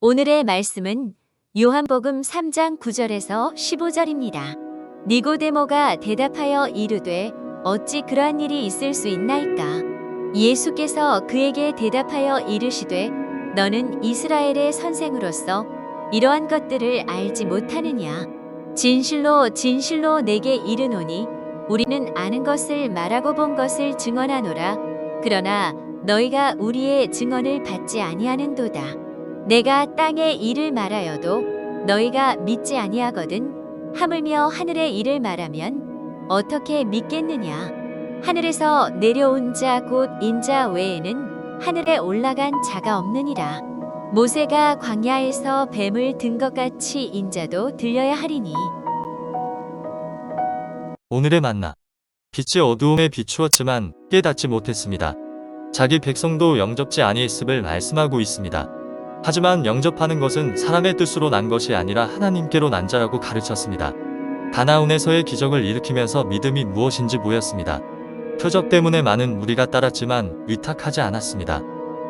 오늘의 말씀은 요한복음 3장 9절에서 15절입니다. 니고데모가 대답하여 이르되 어찌 그러한 일이 있을 수 있나이까? 예수께서 그에게 대답하여 이르시되 너는 이스라엘의 선생으로서 이러한 것들을 알지 못하느냐? 진실로 진실로 내게 이르노니 우리는 아는 것을 말하고 본 것을 증언하노라. 그러나 너희가 우리의 증언을 받지 아니하는도다. 내가 땅의 일을 말하여도 너희가 믿지 아니하거든. 하물며 하늘의 일을 말하면 어떻게 믿겠느냐? 하늘에서 내려온 자 곧 인자 외에는 하늘에 올라간 자가 없느니라. 모세가 광야에서 뱀을 든 것 같이 인자도 들려야 하리니. 오늘의 만나. 빛이 어두움에 비추었지만 깨닫지 못했습니다. 자기 백성도 영접지 아니했음을 말씀하고 있습니다. 하지만 영접하는 것은 사람의 뜻으로 난 것이 아니라 하나님께로 난 자라고 가르쳤습니다. 가나운에서의 기적을 일으키면서 믿음이 무엇인지 보였습니다. 표적 때문에 많은 무리가 따랐지만 위탁하지 않았습니다.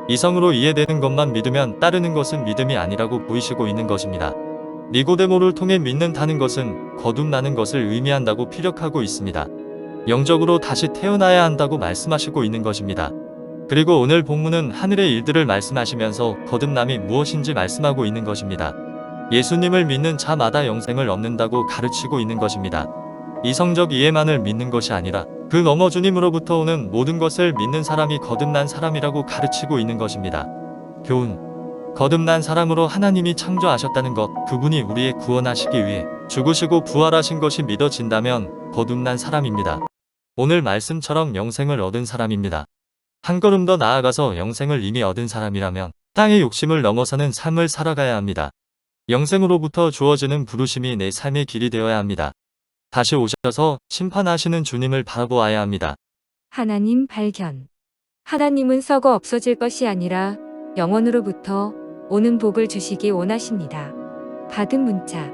이성으로 이해되는 것만 믿으면 따르는 것은 믿음이 아니라고 보이시고 있는 것입니다. 니고데모를 통해 믿는다는 것은 거듭나는 것을 의미한다고 피력하고 있습니다. 영적으로 다시 태어나야 한다고 말씀하시고 있는 것입니다. 그리고 오늘 본문은 하늘의 일들을 말씀하시면서 거듭남이 무엇인지 말씀하고 있는 것입니다. 예수님을 믿는 자마다 영생을 얻는다고 가르치고 있는 것입니다. 이성적 이해만을 믿는 것이 아니라 그 넘어 주님으로부터 오는 모든 것을 믿는 사람이 거듭난 사람이라고 가르치고 있는 것입니다. 교훈. 거듭난 사람으로 하나님이 창조하셨다는 것, 그분이 우리의 구원하시기 위해 죽으시고 부활하신 것이 믿어진다면 거듭난 사람입니다. 오늘 말씀처럼 영생을 얻은 사람입니다. 한 걸음 더 나아가서 영생을 이미 얻은 사람이라면 땅의 욕심을 넘어서는 삶을 살아가야 합니다. 영생으로부터 주어지는 부르심이 내 삶의 길이 되어야 합니다. 다시 오셔서 심판하시는 주님을 바라보아야 합니다. 하나님 발견. 하나님은 썩어 없어질 것이 아니라 영원으로부터 오는 복을 주시기 원하십니다. 받은 문자.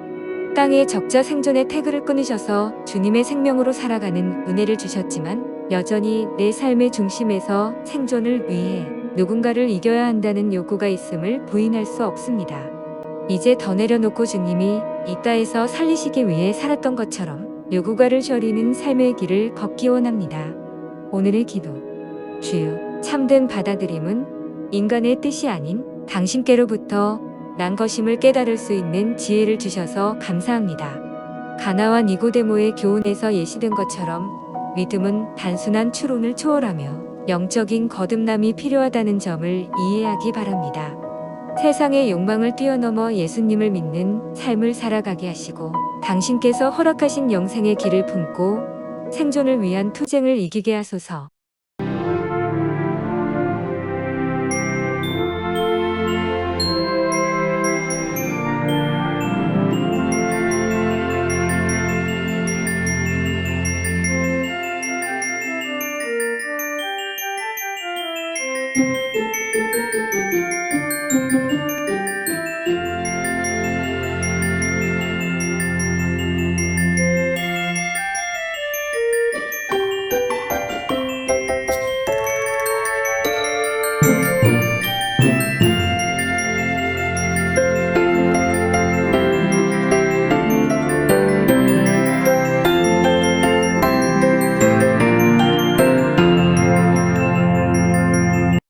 땅의 적자 생존의 태그를 끊으셔서 주님의 생명으로 살아가는 은혜를 주셨지만 여전히 내 삶의 중심에서 생존을 위해 누군가를 이겨야 한다는 요구가 있음을 부인할 수 없습니다. 이제 더 내려놓고 주님이 이 땅에서 살리시기 위해 살았던 것처럼 누구가를 저리는 삶의 길을 걷기 원합니다. 오늘의 기도. 주여, 참된 받아들임은 인간의 뜻이 아닌 당신께로부터 난 것임을 깨달을 수 있는 지혜를 주셔서 감사합니다. 가나와 니고데모의 교훈에서 예시된 것처럼 믿음은 단순한 추론을 초월하며 영적인 거듭남이 필요하다는 점을 이해하기 바랍니다. 세상의 욕망을 뛰어넘어 예수님을 믿는 삶을 살아가게 하시고 당신께서 허락하신 영생의 길을 품고 생존을 위한 투쟁을 이기게 하소서. Música